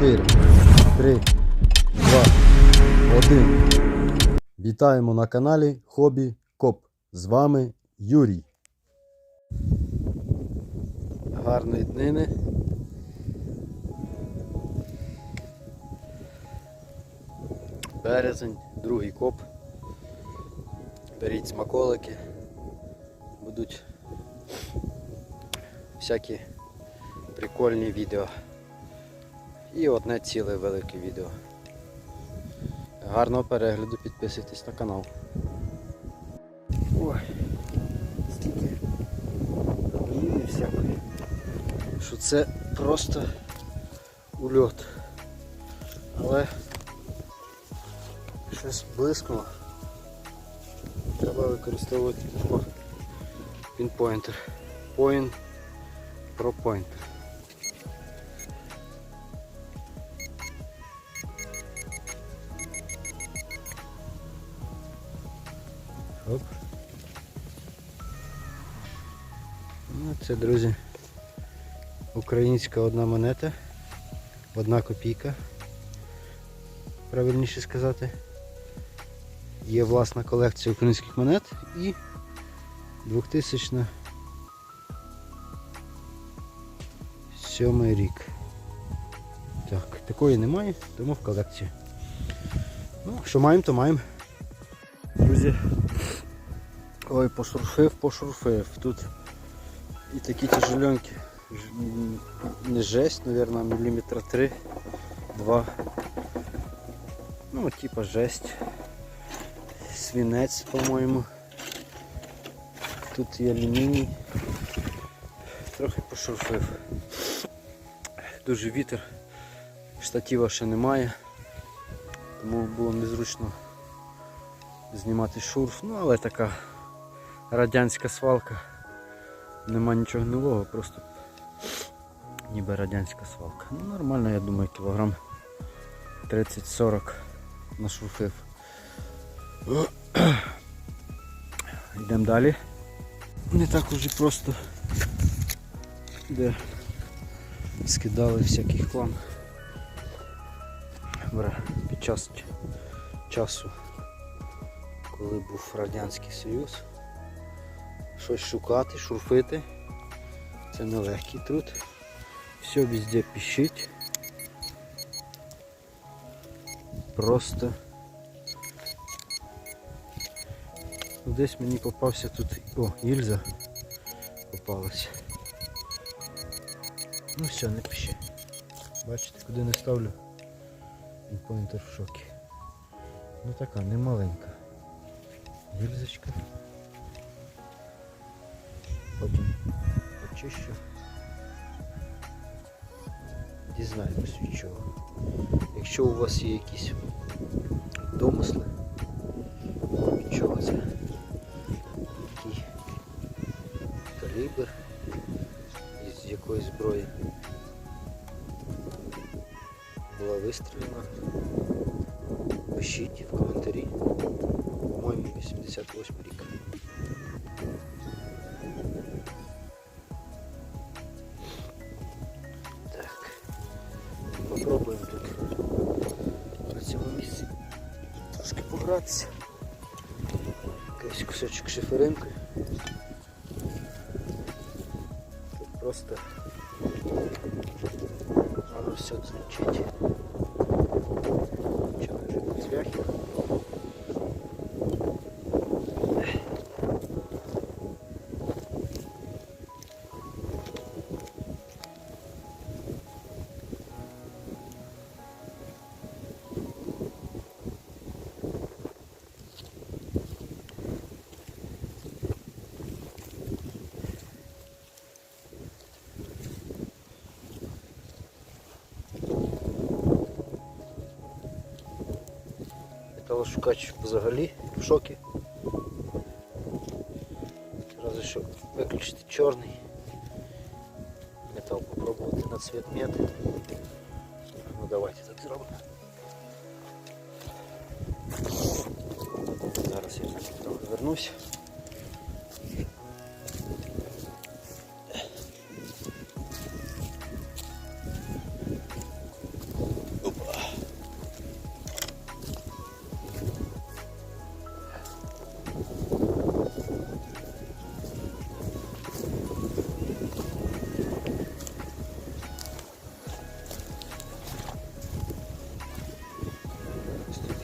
4, 3, 2, 1. Вітаємо на каналі Хобі Коп. З вами Юрій. Гарної днини. Березень, другий коп. Беріть смаколики. Будуть всякі прикольні відео. І одне ціле велике відео. Гарного перегляду, підписуйтесь на канал. Ой, стільки гліни всякої. Що це просто ульот. Але щось блискнуло. Треба використовувати пінпойнтер. Point Pro Pointer. Оп. Ну, це, друзі, українська одна монета, одна копійка, правильніше сказати. Є власна колекція українських монет і 2007 рік. Так, такої немає, тому в колекції. Ну, що маємо, то маємо. Друзі, ой, пошурфив, пошурфив. Тут і такі тяжеленькі. Не жесть, мабуть, міліметра 3, 2. Ну, типа жесть. Свінець, по-моєму. Тут є алюміній. Трохи пошурфив. Дуже вітер. Штатива ще немає. Тому було незручно знімати шурф. Ну, але така радянська свалка. Нема нічого нового, просто ніби радянська свалка. Ну нормально, я думаю, кілограм 30-40 нашурфив. Йдемо далі. Не так уже просто де скидали всякий хлам. Під час часу, коли був Радянський Союз, щось шукати, шурфити. Це нелегкий труд. Все везде піщить. Просто десь мені попався тут... О, гільза попалась. Ну все, не пише. Бачите, куди не ставлю. І поінтер в шокі. Ну така, не маленька. Гільзочка. Почищу. Дізнаємось від чого. Якщо у вас є якісь домисли, від чого це? Який калібр із якої зброї була вистріляна. Пишіть в коментарі. По-моєму, 88 рік. Трошки погратися. Якийсь кусочок шиферинки. Тут просто воно все звучить. Нічого вже не цвяхи. Металошукач взагалі в шокі. Разве що виключити чорний. Метал попробувати на цвет мед. Ну давайте так зробимо. Зараз я трохи вернусь.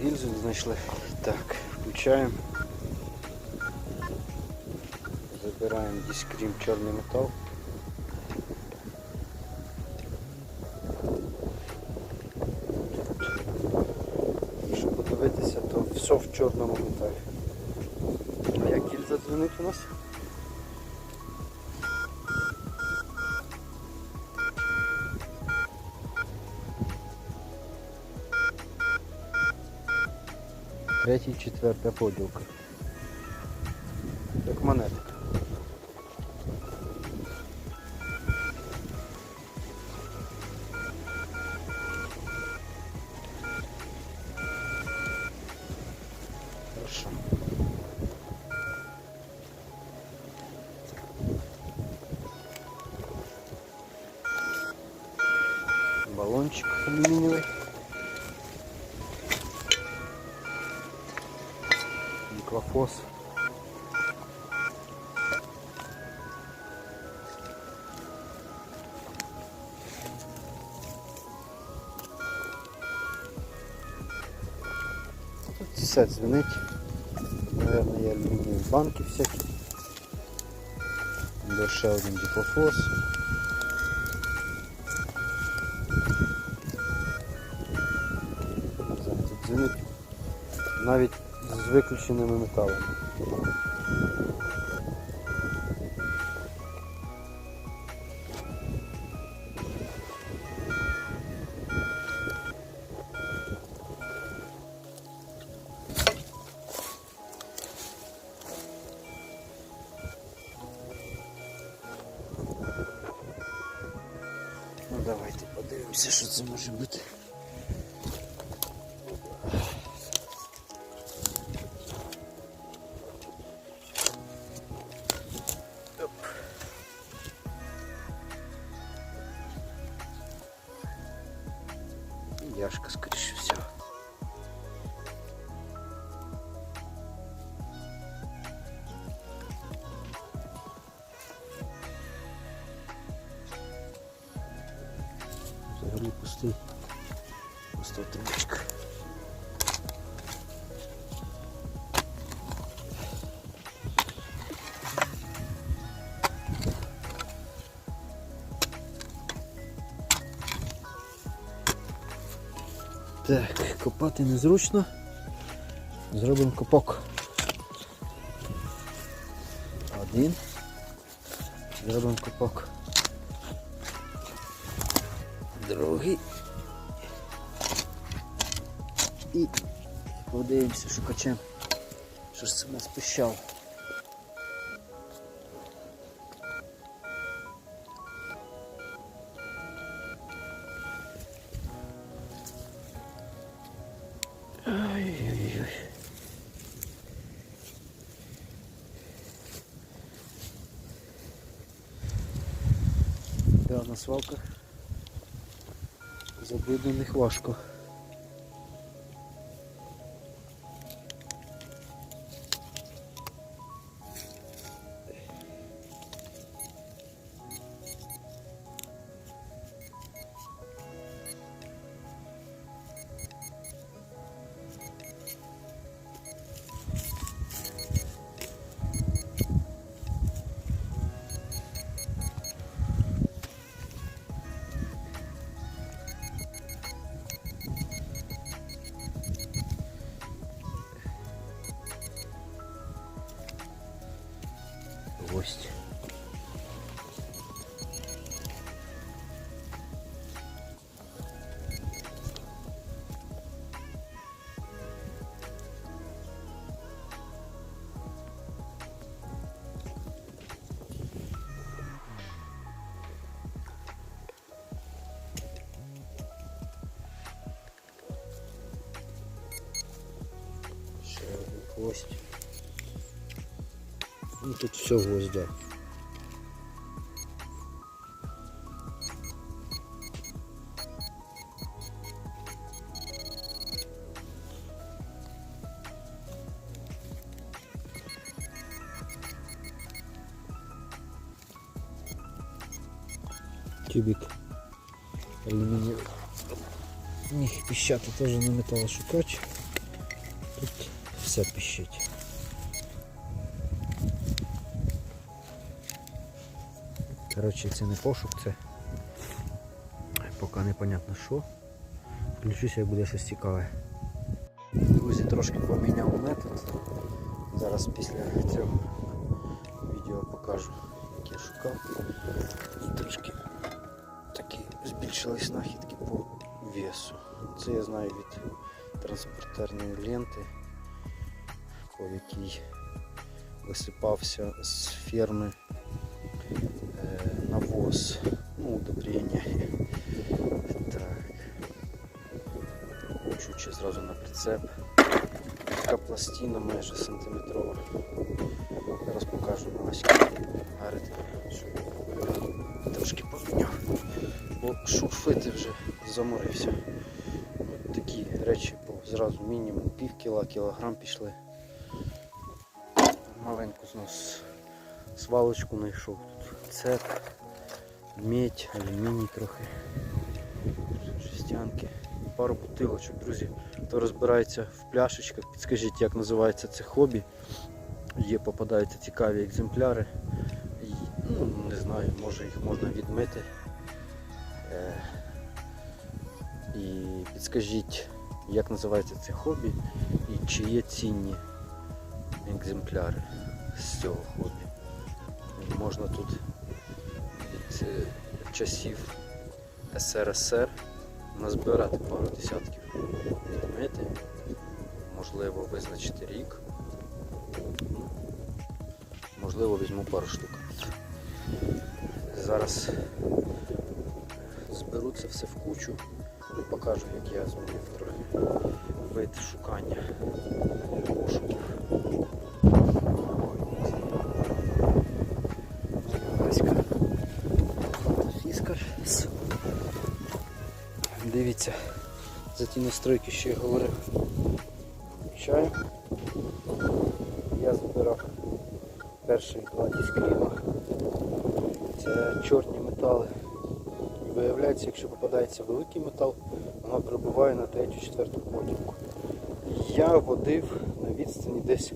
Гільзу знайшли. Так, включаємо. Забираємо дискрім чорний метал. Якщо подивитися, то все в чорному металі. А як гільза дзвонить у нас? Третя, четверта поділка. Як монетка. Хорошо. Баллончик алюминиевый. Микрофос. Тут все дзвенить. Наверное, є алюмінієві банки всякі. Де ще один діплофос. Не знаю, Тут дзвенить навіть з виключеними металами. Ну давайте подивимося, що це може бути. Взагалі пустий. Пуста трубочка. Так, копати незручно. Зробимо копок. Один. Зробимо копок. Другий. І подивимося шукачем. Що ж це в нас пищав. Ой-ой-ой. На свалках забруднених важко. гвоздь. Ну тут все гвоздя. Тюбик алюмінієвий. Міг піщати теж на металошукач. Все пищить. Коротше, це не пошук, це поки непонятно що. Включуся, як буде щось цікаве. Друзі, трошки поміняв метод. Зараз після цього відео покажу, як я шукав. І трошки такі збільшились нахідки по весу. Це я знаю від транспортерної ленти, по якій висипався з ферми е, навоз, ну, удобрення. Так. Чуть зразу на прицеп. Така пластина майже сантиметрова. Зараз покажу на Аськи. Гарить. Трошки поміняв. Бо шурфити вже заморився. От такі речі по зразу мінімум пів кіла, кілограм пішли. Маленьку знос свалочку знайшов. Тут цеп, медь, алюміній трохи, жестянки, пару бутилочок, друзі. Хто розбирається в пляшечках, підскажіть, як називається це хобі. Є, попадаються цікаві екземпляри. І, ну, не знаю, може їх можна відмити. Е, і підскажіть, як називається це хобі і чи є цінні екземпляри з цього хобі. Можна тут від е, часів СРСР назбирати пару десятків, відмити, можливо визначити рік. Можливо, візьму пару штук. Зараз зберу це все в кучу і покажу, як я змінив трохи вид шукання пошуків. Дивіться, за ті настройки, що я говорив. Включаю. Я збирав перших два дискріма. Це чорні метали. Виявляється, якщо попадається великий метал, вона пробиває на третю-четверту поділку. Я водив на відстані десь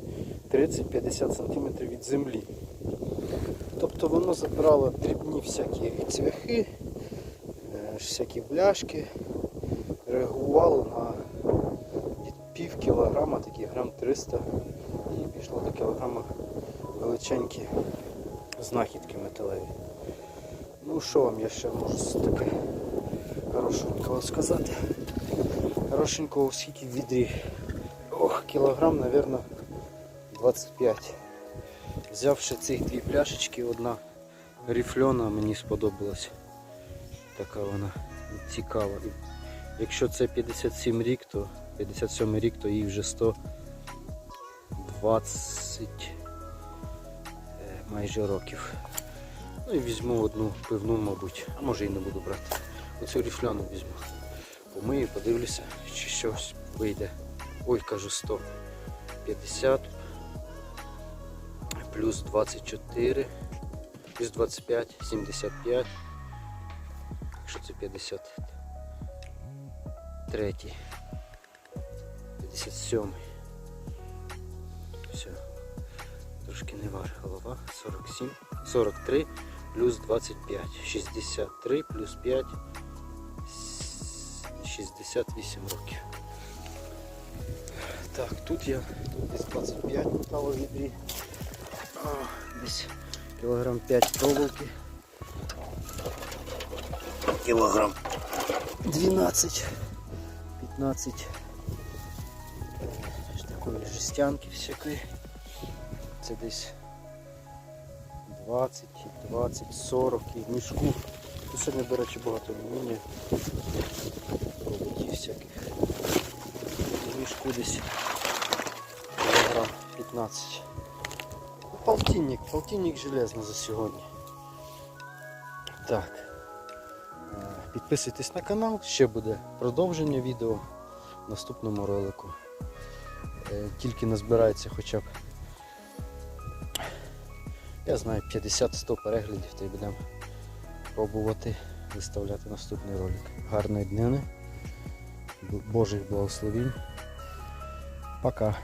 30-50 см від землі. Тобто воно забирало дрібні всякі цвяхи, е, всякі бляшки, реагувало на від пів кілограма, такі грам 300 і пішло до кілограма величенькі знахідки металеві. Ну що вам я ще можу таке хорошенького сказати? Хорошенького скільки в відрі? Ох, кілограм, напевно, 25. Взявши цих дві пляшечки, одна ріфльона мені сподобалась. Така вона цікава. Якщо це 57 рік, то 57 рік, то їй вже 120 е, майже років. Ну і візьму одну пивну, мабуть, а може і не буду брати. Оцю ріфляну візьму. Помию, подивлюся, чи щось вийде. Ой, кажу 150 плюс 24, плюс 25, 75. Якщо це 53, 57. Все. Трошки не вар голова. 47, 43 плюс 25. 63 плюс 5. 68 років. Так, тут я тут десь 25 металу відрі. Десь кілограм 5 проволоки. Кілограм 12, 15 такої жестянки всякої. Це десь 20, 20, 40 і в мішку. Тут сьогодні, до багато алюмінія. Проводів всяких. В мішку десь кілограм 15. Полтинник, полтинник железно за сьогодні. Так. Підписуйтесь на канал, ще буде продовження відео в наступному ролику. Е, Тільки назбирається хоча б, я знаю, 50-100 переглядів, то й будемо пробувати виставляти наступний ролик. Гарної днини, Божих благословінь Пока.